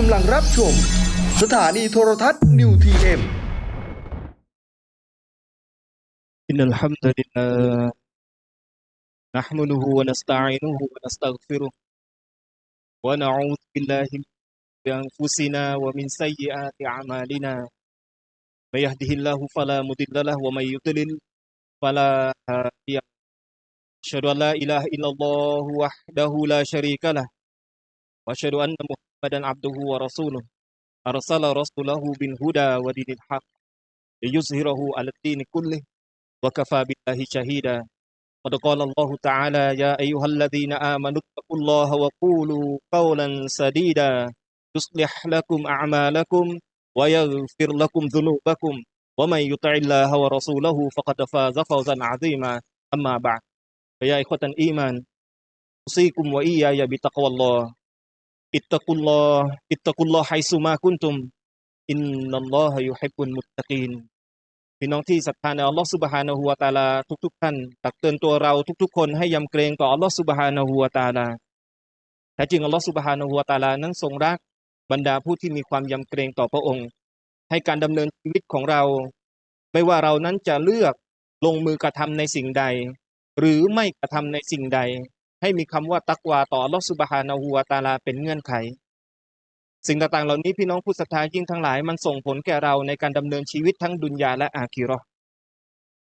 กำลังรับชม สถานีโทรทัศน์นิวทีเอ็มอินนัลฮัมดุลิลลาห์นะฮ์มุดุฮุวะนัสตะอินุฮุวะนัสตัฆฟิรุฮ์วะนะอูซบิลลาฮิมิอันฟุซินาวะมินซัยยิอาติอามาลินามัยยะห์ดิฮิลลาฮุฟะลามุดิลละฮ์วะมัยยุดลิลฟะลาฮาดิยะ أشهد أن لا إله إلا الله وحده لا شريك له وأشهد أن محمدا عبده ورسوله أرسل رسوله بالهدى ودين الحق ليظهره على الدين كله وكفى بالله شهيدا. قد قال الله تعالى يا أيها الذين آمنوا اتقوا الله وقولوا قولا سديدا. يصلح لكم أعمالكم ويغفر لكم ذنوبكم. ومن يطع الله ورسوله فقد فاز فوزا عظيما. أما بعد فيا إخوة الإيمان أوصيكم وإياي بتقوى الله. อิตตะกุลลออิตตะกุลลอไฮซูมากุนตุม อินนัลลอฮยุฮิบุลมุตตะกีนพี่น้องที่ศรัทธาในอัลลอฮฺสุบฮานะฮูวาตาลาทุก ๆ ท่านตักเตือนตัวเราทุก ๆ คนให้ยำเกรงต่ออัลลอฮฺสุบฮานะฮูวาตาลาแท้จริงอัลลอฮฺสุบฮานะฮูวาตาลานั้นทรงรักบรรดาผู้ที่มีความยำเกรงต่อพระองค์ ให้การดำเนินชีวิตของเรา ไม่ว่าเรานั้นจะเลือกลงมือกระทำในสิ่งใด หรือไม่กระทำในสิ่งใด ให้มีคำว่าตักวาต่ออัลลอสุบฮานะฮูวะตะอาลาเป็นเงื่อนไข สิ่งต่างๆ เหล่านี้พี่น้องผู้ศรัทธายิ่งทั้งหลายมันส่งผลแก่เราในการดำเนินชีวิตทั้งดุนยาและอาคิราะห์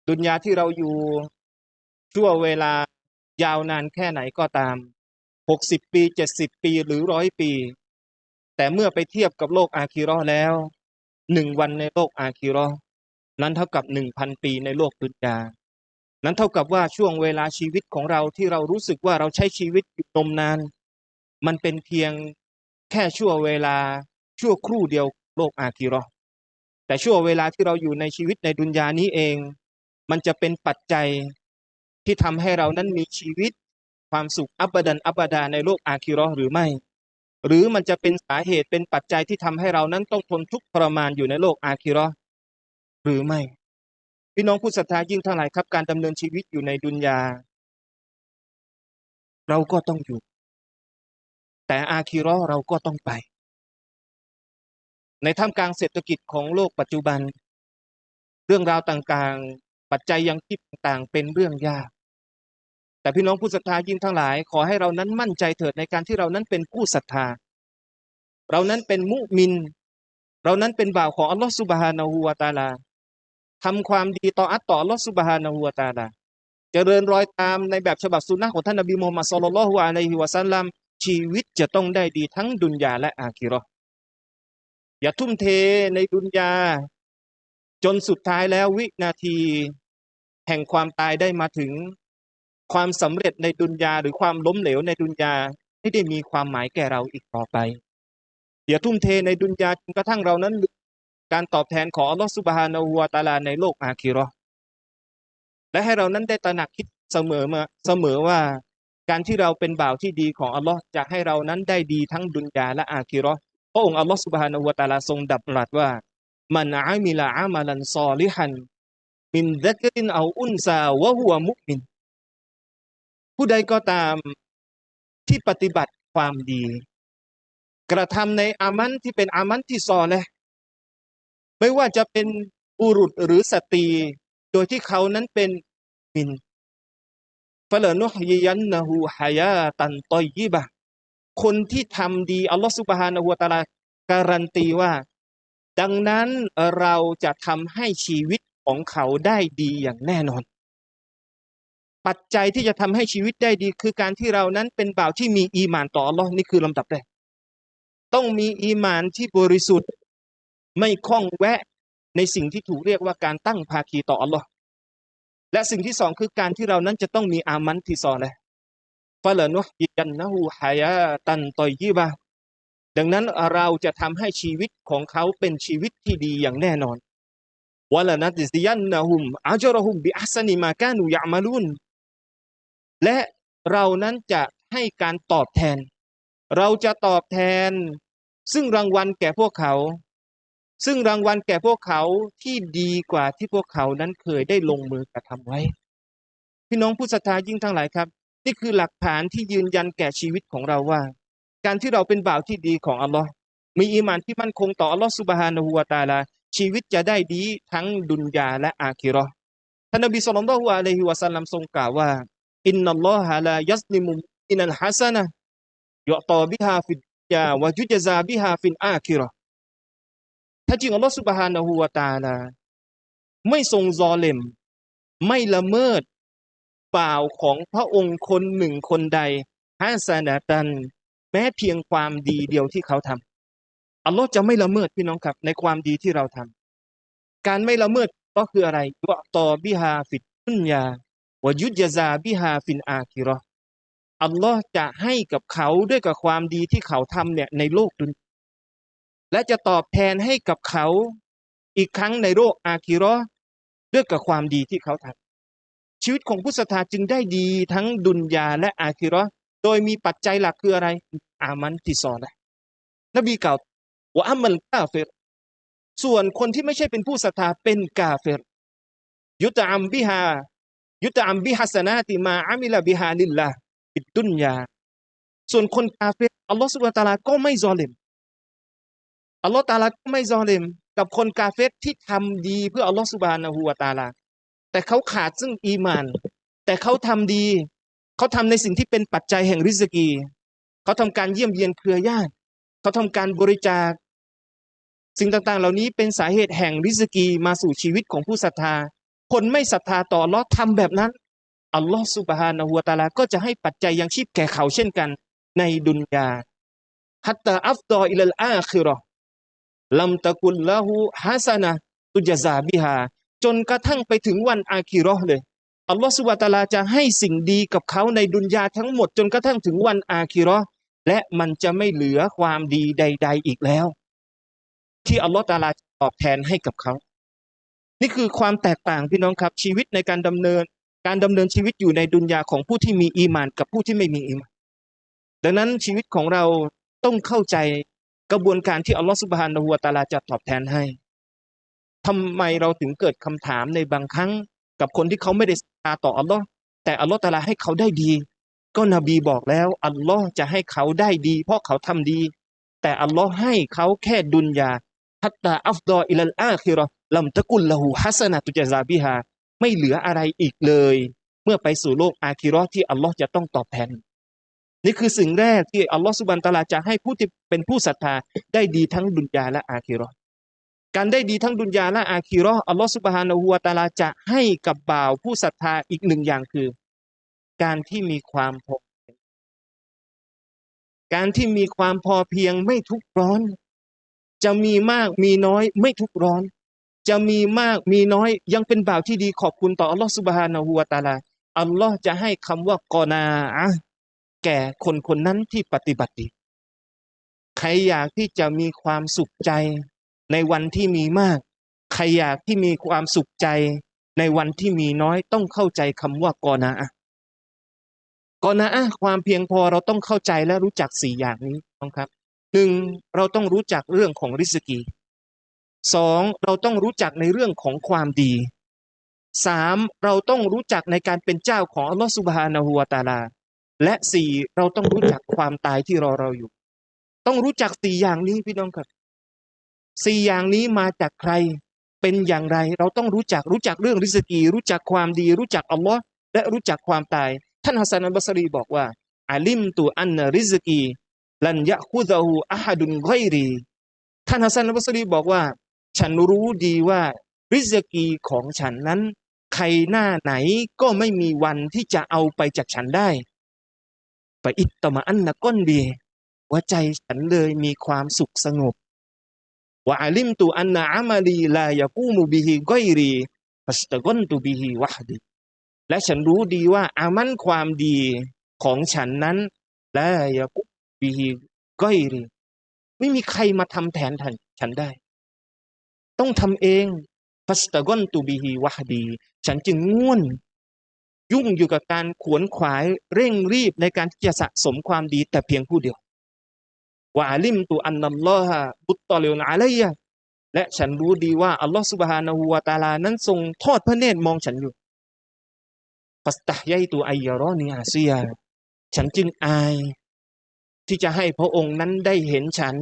ดุนยาที่เราอยู่ชั่วเวลายาวนานแค่ไหนก็ตามหกสิบปีเจ็ดสิบปีหรือร้อยปี แต่เมื่อไปเทียบกับโลกอาคิราะห์แล้วหนึ่งวันในโลกอาคิราะห์นั้นเท่ากับหนึ่งพันปีในโลกดุนยา นั้นเท่ากับว่าช่วงเวลาชีวิตของเราที่เรารู้สึกว่าเราใช้ชีวิตอยู่นมนาน มันเป็นเพียงแค่ชั่วเวลาชั่วครู่เดียวโลกอาคีราะห์แต่ชั่วเวลาที่เราอยู่ในชีวิตในดุนยานี้เอง มันจะเป็นปัจจัยที่ทำให้เรานั้นมีชีวิตความสุขอับดันอับดาในโลกอาคีราะห์หรือไม่ หรือมันจะเป็นสาเหตุเป็นปัจจัยที่ทำให้เรานั้นต้องทนทุกข์ทรมานอยู่ในโลกอาคีราะห์หรือไม่ พี่น้องผู้ศรัทธายิ่งทั้งหลายครับ การดำเนินชีวิตอยู่ในดุนยา เราก็ต้องอยู่ แต่อาคีราะเราก็ต้องไป ในท่ามกลางเศรษฐกิจของโลกปัจจุบัน เรื่องราวต่างๆ ปัจจัยยังคิดต่างๆเป็นเรื่องยาก แต่พี่น้องผู้ศรัทธายิ่งทั้งหลาย ขอให้เรานั้นมั่นใจเถิดในการที่เรานั้นเป็นผู้ศรัทธา เรานั้นเป็นมุมิน เรานั้นเป็นบ่าวของอัลลอฮฺสุบฮานาหูวาตาลา ทำความดีต่ออัตต่อลอสุบฮานาหูวาตาลาเจริญรอยตามในแบบฉบับสุนนะของท่านนบีมูฮัมมัดศ็อลลัลฮุอะลัยฮิวะซัลลัมชีวิตจะต้องได้ดีทั้งดุนยาและอาคิราะห์อย่าทุ่มเทในดุนยา จนสุดท้ายแล้ววินาที แห่งความตายได้มาถึง ความสำเร็จในดุนยาหรือความล้มเหลวในดุนยาไม่ได้มีความหมายแก่เราอีกต่อไปอย่าทุ่มเทในดุนยาจนกระทั่งเรานั้นลื การตอบแทนของอัลลอฮฺสุบฮานาหูวาตาลาในโลกอาคิราะห์และให้เรานั้นได้ตระหนักคิดเสมอมาเสมอว่า การที่เราเป็นบ่าวที่ดีของอัลลอฮ์จะให้เรานั้นได้ดีทั้งดุนยาและอาคิราะห์พระองค์อัลลอฮ์สุบฮานะฮูวตาลาทรงดับรัสว่า มันอามิละอามัลันซอลิฮันมินซักรินเอาอุนซาวะฮัวมุมิน ผู้ใดก็ตามที่ปฏิบัติความดี กระทำในอามันที่เป็นอามันที่ซอเลย ไม่ว่าจะเป็นบุรุษหรือสตรี โดยที่เขานั้นเป็นมินฟะลนุฮยิยันนะฮูฮายาตันตอยยิบะคนที่ทำดีอัลลอฮฺสุบฮานะฮูตะลาการันตีว่า ดังนั้นเราจะทำให้ชีวิตของเขาได้ดีอย่างแน่นอน ปัจจัยที่จะทำให้ชีวิตได้ดี คือการที่เรานั้นเป็นบ่าวที่มีอีหมานต่ออัลลอฮ์นี่คือลำดับแรกต้องมีอีหมานที่บริสุทธิ์ ไม่คล้องแวะในสิ่งที่ถูกเรียกว่าการตั้งภาคีต่ออัลลอฮ์และสิ่งที่สองคือการที่เรานั้นจะต้องมีอามันที่ซอเลยฟะลนุฮิยันนะฮูฮายาตันตอยยิบะดังนั้นเราจะทำให้ชีวิตของเขาเป็นชีวิตที่ดีอย่างแน่นอนวะลนัตซิยันนะฮุมอาจรหุมบิอัสนิมากานูยะมาลุนและเรานั้นจะให้การตอบแทน เราจะตอบแทน ซึ่งรางวัลแก่พวกเขา ซึ่งรางวัลแก่พวกเขาที่ดีกว่าที่พวกเขานั้นเคยได้ลงมือกระทำไว้ พี่น้องผู้ศรัทธายิ่งทั้งหลายครับ นี่คือหลักฐานที่ยืนยันแก่ชีวิตของเราว่า การที่เราเป็นบ่าวที่ดีของอัลลอฮ์มีอีมานที่มั่นคงต่ออัลลอฮฺสุบฮานะฮูวะตาลา ชีวิตจะได้ดีทั้งดุนยาและอาคิราะห์ท่านนบีศ็อลลัลลอฮุอะลัยฮิวะซัลลัมทรงกล่าวว่าอินนัลลอฮะลายัสลิมุอินัลฮัสนะยุตอบิฮาฟิดยาวะยุจซาบิฮาฟินอาคิราะห์ ถ้าจริงอัลลอฮฺสุบฮานะฮูวะตาลา ไม่ทรงซอเลม ไม่ละเมิดบ่าวของพระองค์คนหนึ่งคนใดฮัสนะตัน แม้เพียงความดีเดียวที่เขาทำอัลลอฮ์จะไม่ละเมิดพี่น้องครับ ในความดีที่เราทำการไม่ละเมิดก็คืออะไรวะตอบิฮาฟิดุนยาวะยุจซาบิฮาฟินอาคิราะห์อัลลอฮ์จะให้กับเขาด้วยกับความดีที่เขาทำเนี่ยในโลกดุน และจะตอบแทนให้กับเขาอีกครั้งในโลกอาคิราะห์ด้วยกับความดีที่เขาทำชีวิตของผู้ศรัทธาจึงได้ดีทั้งดุนยาและอาคิราะห์โดยมีปัจจัยหลักคืออะไร อามันติซอละนบีกล่าวว่าอัมมัลกาเฟรส่วนคนที่ไม่ใช่เป็นผู้ศรัทธาเป็นกาเฟรยุตอัมบิฮายุตอัมบิฮัสนาติมาอามิลาบิฮาลิลละบิดดุนยาส่วนคนกาเฟรอัลลอฮฺสุบฮานะตาลาก็ไม่ซอลิม อัลลอฮฺตาลาก็ไม่ซอลิมกับคนกาเฟรที่ทำดีเพื่ออัลลอฮฺสุบานะฮูวะตาลา แต่เขาขาดซึ่งอีมาน แต่เขาทำดี เขาทำในสิ่งที่เป็นปัจจัยแห่งริสกี เขาทำการเยี่ยมเยียนเครือญาติ เขาทำการบริจาค สิ่งต่างๆ เหล่านี้เป็นสาเหตุแห่งริสกีมาสู่ชีวิตของผู้ศรัทธา คนไม่ศรัทธาต่ออัลลอฮ์ทำแบบนั้นอัลลอฮ์สุบฮานะฮูวะตาลา ก็จะให้ปัจจัยยังชีพแก่เขาเช่นกัน ในดุนยาฮัตตาอัฟดออิลลอาคิราะห์ ลัมตะกุลละหูฮัสนะตุจซาบิฮาจนกระทั่งไปถึงวันอาคิราะห์เลยอัลลอฮฺสุบะตะอาลาจะให้สิ่งดีกับเขาในดุนยาทั้งหมด จนกระทั่งถึงวันอาคิราะห์และมันจะไม่เหลือความดีใด ๆ อีกแล้ว ที่อัลลอฮฺตาลาจะตอบแทนให้กับเขา นี่คือความแตกต่างพี่น้องครับ ชีวิตในการดำเนิน การดำเนินชีวิตอยู่ในดุนยาของผู้ที่มีอีมานกับผู้ที่ไม่มีอีมานดังนั้นชีวิตของเราต้องเข้าใจ กระบวนการที่อัลลอฮฺสุบฮานะฮูวตาลาจะตอบแทนให้ทำไมเราถึงเกิดคำถามในบางครั้ง กับคนที่เขาไม่ได้ศรัทธาต่ออัลลอฮ์แต่อัลลอฮ์ตาลาให้เขาได้ดี ก็นบีบอกแล้วอัลลอฮ์จะให้เขาได้ดี เพราะเขาทำดี แต่อัลลอฮ์ให้เขาแค่ดุนยาฮัตตาอัฟดออิลลอาคิราะห์ลัมตะกุลละหูฮัสนะตุจซาบิฮาไม่เหลืออะไรอีกเลย เมื่อไปสู่โลกอาคิราะห์ที่อัลลอฮ์จะต้องตอบแทน นี่คือสิ่งแรกที่อัลลอฮ์สุบันตะอาลาจะให้ผู้ที่เป็นผู้ศรัทธาได้ดีทั้งดุนยาและอาคิเราะห์การได้ดีทั้งดุนยาและอาคิเราะห์อัลลอฮ์สุบฮานะฮูวตะอาลาจะให้กับบ่าวผู้ศรัทธาอีกหนึ่งอย่างคือ การที่มีความพอการที่มีความพอเพียงไม่ทุกข์ร้อน จะมีมากมีน้อยไม่ทุกข์ร้อน จะมีมากมีน้อยยังเป็นบ่าวที่ดีขอบคุณต่ออัลลอฮฺสุบฮานะฮูวตะอาลาอัลลอฮ์จะให้คำว่ากอนาอะ แก่คนคนนั้นที่ปฏิบัติดีใครอยากที่จะมีความสุขใจในวันที่มีมาก ใครอยากที่มีความสุขใจในวันที่มีน้อยต้องเข้าใจคำว่ากอนะกอนะความเพียงพอเราต้องเข้าใจและรู้จักสี่อย่างนี้นะครับหนึ่งเราต้องรู้จักเรื่องของริสกีสองเราต้องรู้จักในเรื่องของความดีสามเราต้องรู้จักในการเป็นเจ้าของอัลลอฮฺสุบฮานะฮูวะตาลา และสี่เราต้องรู้จักความตายที่รอเราอยู่ ต้องรู้จักสี่อย่างนี้พี่น้องครับสี่อย่างนี้มาจากใครเป็นอย่างไร เราต้องรู้จักรู้จักเรื่องริสกี รู้จักความดี รู้จักอัลลอฮ์และรู้จักความตาย ท่านฮัสซันอัลบัสรีบอกว่าอาลิมตุอันนริสกีลันยะคุซาหูอะฮัดุนไกรีท่านฮัสซันอัลบัสรีบอกว่า ฉันรู้ดีว่าริสกีของฉันนั้น ใครหน้าไหนก็ไม่มีวันที่จะเอาไปจากฉันได้ ไปอิตตมาอันนะก้นดีว่าใจฉันเลยมีความสุขสงบว่าอาลิมตุอันนาอามาลีลายะกูมูบิฮิไกรีฟัสตะกอนตุบิฮิวะดีและฉันรู้ดีว่าอามันความดีของฉันนั้นละยากุบีฮีก้อยรีไม่มีใครมาทำแทนทันฉันได้ ต้องทำเองฟัสตะกอนตูบีฮีวะดี ฉันจึงง่วน ยุ่งอยู่กับการขวนขวายเร่งรีบในการที่จะสะสมความดีแต่เพียงผู้เดียววาลิมตุอันนัลลอฮะบุตตอลิอนอะลัยะและฉันรู้ดีว่าอัลลอฮฺสุบฮานะฮูวะตาลานั้นทรงทอดพระเนตรมองฉันอยู่ฟัสตะยัยตูอัยยารอนีอาเซีย ฉันจึงอาย ที่จะให้พระองค์นั้นได้เห็นฉัน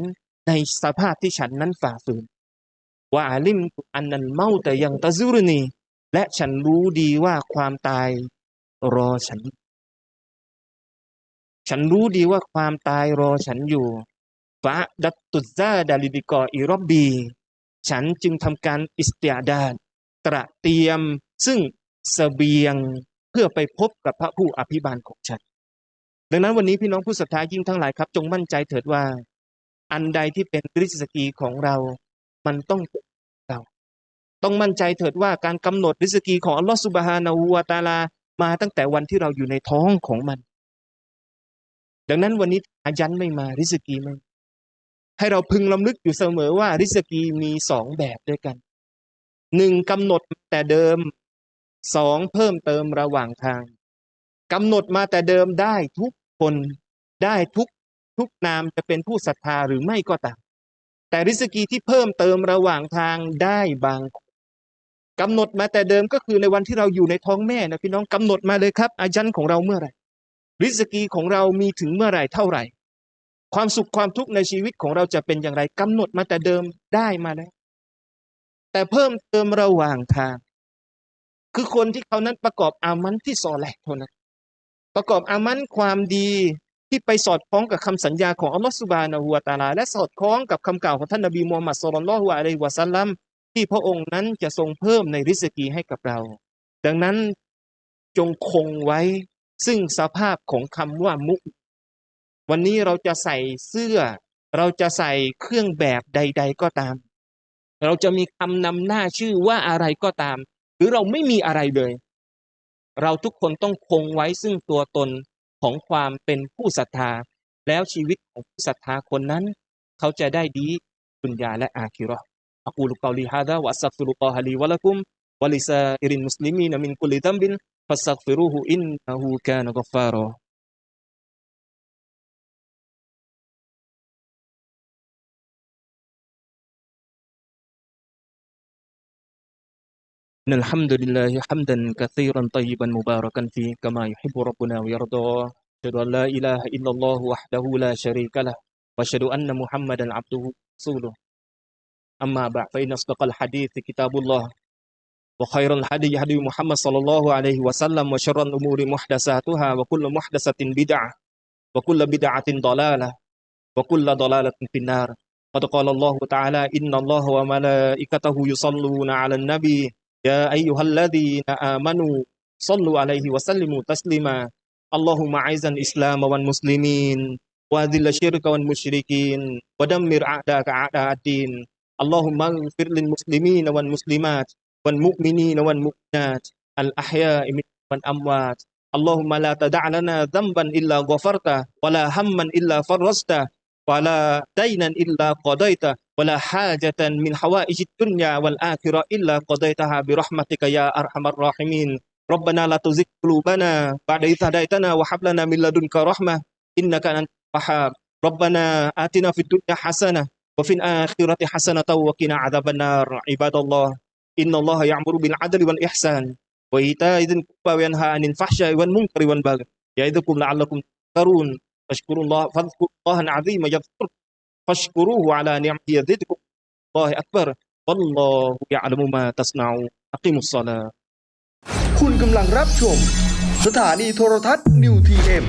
ในสภาพที่ฉันนั้นฝ่าฝืนว่าอาลิมตุอันนันเมาแต่ยังตะซุรนี และฉันรู้ดีว่าความตายรอฉัน ฉันรู้ดีว่าความตายรอฉันอยู่ฟะดัตตุซาดาลิบิกออิรอบบี ฉันจึงทำการอิสติอาดาตระเตรียมซึ่งเสบียงเพื่อไปพบกับพระผู้อภิบาลของฉัน ดังนั้นวันนี้พี่น้องผู้ศรัทธายิ่งทั้งหลายครับ จงมั่นใจเถิดว่า อันใดที่เป็นริสกีของเรา มันต้องเป็น ต้องมั่นใจเถิดว่าการกำหนดริสกีของอัลลอฮฺสุบฮานาหูวาตาลา มาตั้งแต่วันที่เราอยู่ในท้องของมัน ดังนั้นวันนี้อายันไม่มาริสกีไม่ให้เราพึงลำลึกอยู่เสมอว่าริสกีมีสองแบบด้วยกันหนึ่งกำหนดแต่เดิมสองเพิ่มเติมระหว่างทางกำหนดมาแต่เดิมได้ทุกคนได้ทุกทุกนามจะเป็นผู้ศรัทธาหรือไม่ก็ตาม แต่ริสกีที่เพิ่มเติมระหว่างทางได้บางค กำหนดมาแต่เดิมก็คือในวันที่เราอยู่ในท้องแม่นะพี่น้องกำหนดมาเลยครับ อายันของเราเมื่อไหร่ริสกีของเรามีถึงเมื่อไหร่เท่าไหร่ ความสุขความทุกข์ในชีวิตของเราจะเป็นอย่างไรกำหนดมาแต่เดิมได้มาแล้ว แต่เพิ่มเติมระหว่างทาง คือคนที่เขานั้นประกอบอามันที่ซอแหลกเท่านั้นประกอบอามันความดีที่ไปสอดคล้องกับคำสัญญาของอัลลอฮฺสุบานะฮูวะตาลา และสอดคล้องกับคำกล่าวของท่านนบีมูฮัมมัดสุลลัลฮุอะลัยฮิวะสัลลัม ที่พระองค์นั้นจะทรงเพิ่มในริสกีให้กับเรา ดังนั้นจงคงไว้ซึ่งสภาพของคำว่ามุวันนี้เราจะใส่เสื้อ เราจะใส่เครื่องแบบใด ๆก็ตาม เราจะมีคำนำหน้าชื่อว่าอะไรก็ตาม หรือเราไม่มีอะไรเลย เราทุกคนต้องคงไว้ซึ่งตัวตนของความเป็นผู้ศรัทธา แล้วชีวิตของผู้ศรัทธาคนนั้น เขาจะได้ดีดุนยาและอาคิรอ أقول قولي هذا وأستغفر الله لي ولكم ولسائر المسلمين من كل ذنب فاستغفروه إنه كان غفارا. إن الحمد لله حمدا كثيرا طيبا مباركا فيه كما يحب ربنا ويرضى. أشهد أن لا إله إلا الله وحده لا شريك له وأشهد أن محمدا عبده ورسوله. أما بعد فإن أصدق الحديث كتاب الله وخير الهدي هدي محمد صلى الله عليه وسلم وشر الأمور محدثاتها وكل محدثة بدعة وكل بدعة ضلالة وكل ضلالة في النار. قد قال الله تعالى إن الله وملائكته يصلون على النبي يا أيها الذين آمنوا صلوا عليه وسلموا تسليما. اللهم أعز الإسلام والمسلمين وأذل الشرك والمشركين ودمر أعداءك أعداء الدين. اللهم اغفر للمسلمين والمسلمات والمؤمنين والمؤمنات الأحياء منهم والأموات. اللهم لا تدع لنا ذنبا إلا غفرته ولا هما إلا فرجته ولا دينا إلا قضيته ولا حاجة من حوائج الدنيا والآخرة إلا قضيتها برحمتك يا أرحم الراحمين. ربنا لا تزغ قلوبنا بعد إذ هديتنا وهب لنا من لدنك رحمة إنك أنت الوهاب. ربنا آتنا في الدنيا حسنة وفي الآخرة حسنة وقنا عذاب النار عباد الله إن الله يأمر بالعدل والإحسان وإيتاء ذي القربى وينهى عن الفحشاء والمنكر والبغي يعظكم لعلكم تذكرون فاشكروا الله فاذكروا الله العظيم يذكركم فاشكروه على نعمه يزدكم الله أكبر والله يعلم ما تصنعون أقيموا الصلاة คุณกำลังรับชม สถานีโทรทัศน์นิวทีเอ็ม